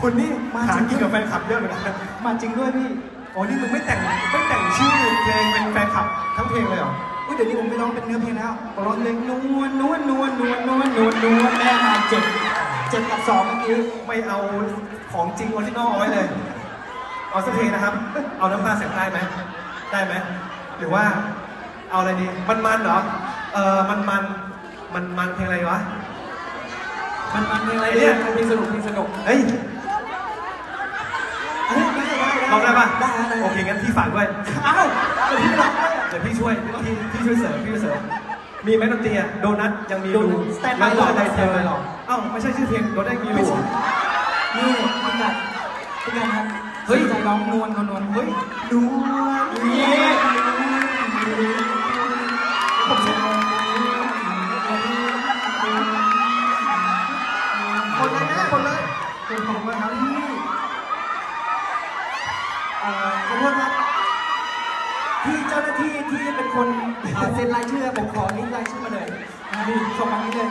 คุณนี่หากินกับแฟนคลับเยอะเหมือนกันนะมาจริงด้วยพี่โอ้นี่มึงไม่แต่งไม่แต่งชื่อเพลงเป็นแฟนคลับทั้งเพลงเลยเหรออุ้ยเดี๋ยวนี้ผมไม่ร้องเป็นเนื้อเพลงแล้วผมร้องเพลงนวลนวลนวลนวลนวลนวลนวลแม่มาเจ็ดเจ็ดกับสองเมื่อกี้ไม่เอาของจริงออริจินอลเอาไว้เลยเอาสักเพลงนะครับ เอาน้ำตาแสงใต้ไหมได้ไหมหรือว่าเอาอะไรดีมันมันๆเหรอเออมันมันมันมันๆเพลงอะไรวะ มันมันเพลงอะไรเนี่เนี่ยยเพลงสนุกเพลงสนุกเฮ้ยเอ้ยได้ได้ลองได้ปะได้ได้โอเคงั้นพี่ฝากด้วยอ้าวเดี๋ยวพี่ร้องด้วยอะเดี๋ยวพี่ช่วยพี่พี่ช่วยเสริมพี่ช่วยเสริมมีไหมดนตรีอะโดนัทยังมีอยู่สแตนบายหรอแล้วก็ได้เธสแตนอบายหรอเอ้าไม่ใช่ชื่อเพลงโดนัทยังมีอไม่ยู่ใช่นี่พี่กันพี่กันครับเฮ้ยสนใจร้องนวลนวลนวลเฮ้ยนวลนี่ คนเลยคนเลยเป็นของมาครับพี่เอ่อขอโทษครับที่เจ้าหน้าที่ที่เป็นคนเอ่อเซ็นรายชื่อผมขอลิงก์รายชื่อมาเลยอ่านี่ส่งมานี้เลย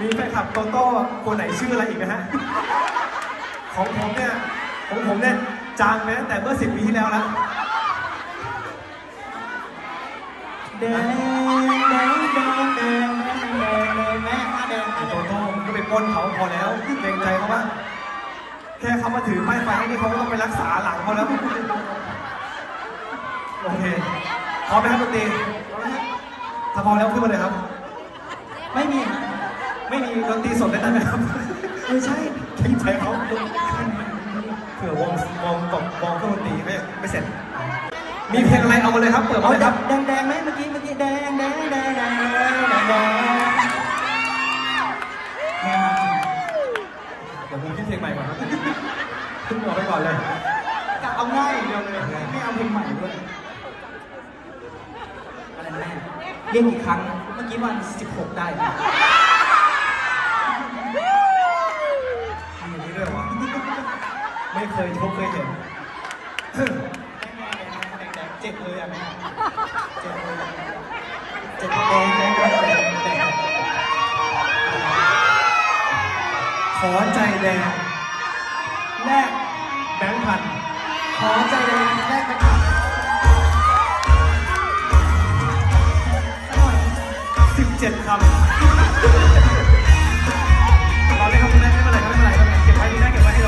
มีแฟนคลับโตโต้คนไหนชื่ออะไรอีกนะฮะ ของผมเนี่ย ของผมเนี่ยจางไปตั้งแต่เมื่อสิบปีที่แล้วแล้ว แดงแดงแดงแดง โต้มันก็ไปปล้นเขาพอแล้วเกรงใจเขาบ้างแค่เขามาถือป้ายไฟให้นี่เขาก็ต้องไปรักษาหลังเขาแล้วโอเคพร้อมไหมครับดนตรีถ้าพร้อมแล้วขึ้นมาเลยครับ ไม่มีฮะไม่มีดนตรีสดได้ไหมครับไม่ใช่เกรงใจเขาเผื่อวงวงตกวงเครื่องดนตรีไม่ไม่เสร็จ มีเพลงอะไรเอามาเลยครับ เปิดมาเอาเลยแดครับงแดงแดงไหมเมื่อกี้เมื่อกี้แดงแดงแดงแดงแดง เดี๋ยวผมคิดเพลงใหม่ก่อนครับขึ้นหัวไปก่อนเลยกะเอาง่ายอย่างเดียวเลยไม่เอาเพลงใหม่ด้วยอะไรนะแม่เรียกกี่ครั้งเมื่อกี้วัน 16 ได้ทำอย่างนี้ด้วยเหรอวะไม่เคยพบเคยเห็นเจ็บเลยอะแม่เจ็บเลยอะเจ็บแดงแดง ขอใจแดงแลกแบงค์พันขอใจแดงแลกไปครับสักหน่อยสิบเจ็ดคำเราเลยครับคุณแม่ไม่เป็นไรครับไม่เป็นไรครับเก็บไว้ดีนะเก็บไว้ให้เรา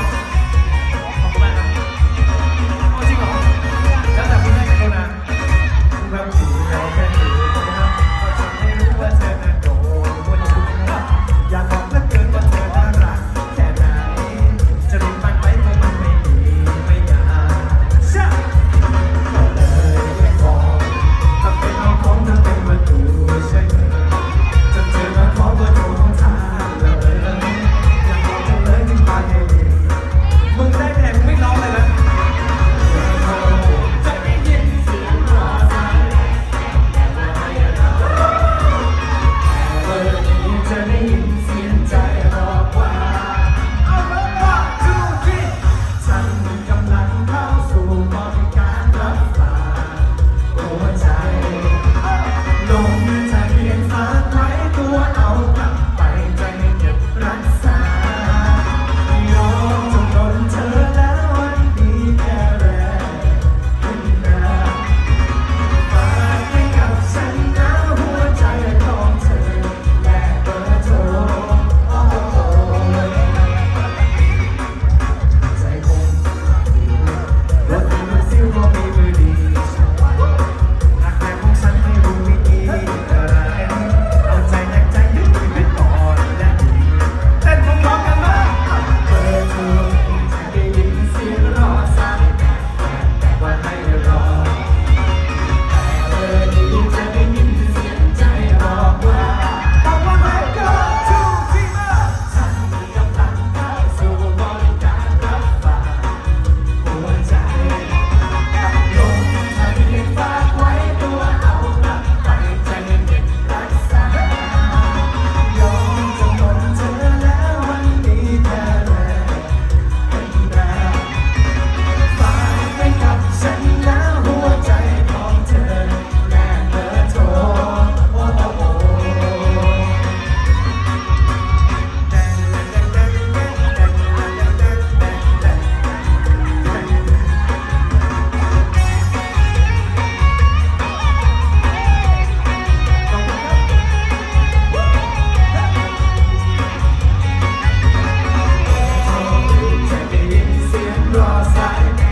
time.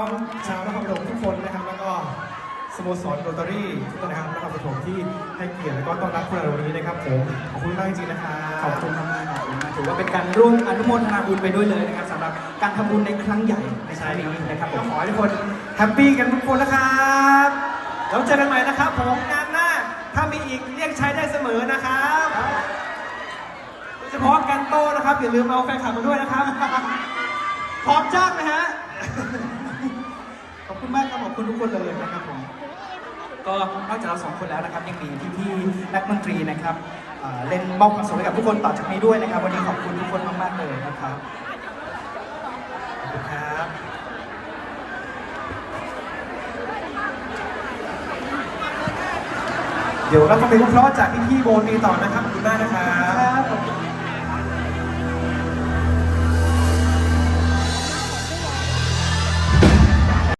องชาวนครปฐมทุกคนนะครับ แล้วก็สโมสรโรตารี่ทุกคนนะครับนครปฐมที่ให้เกียรติแล้วก็ต้อนรับพวกเราวันนี้นะครับผมขอบคุณมากจริงๆนะครับ ขอบคุณมากๆขอบคุณมากถือว่าเป็นการร่วมอนุโมทนาบุญไปด้วยเลยนะครับสำหรับการทำบุญในครั้งใหญ่ในครั้งนี้นะครับผก็มขอให้ทุกคนแฮปปี้กันทุกคนนะครับแล้วเจอกันใหม่นะครับผมงานหน้าถ้ามีอีกเรียกใช้ได้เสมอนะครับโดยเฉพาะกันโตนะครับอย่าลืมเอาแฟนคลับมาด้วยนะครับพร้อมจ้างนะฮะขอบ คุณทุกคนเลยนะครับผมก็นอกจากเราสองคนแล้วนะครับยังมีพี่ๆนักดนตรีนะครับเอ่อเล่นมอบความสุขให้กับทุกคนต่อจากนี้ด้วยนะครับ วันนี้ขอบคุณทุกคนมากๆเลยนะครับขอบคุณครับเดี๋ยวเราฟังเพลงเพราะๆจากพี่ๆโบนีต่อนะครับขอบคุณมากนะครับ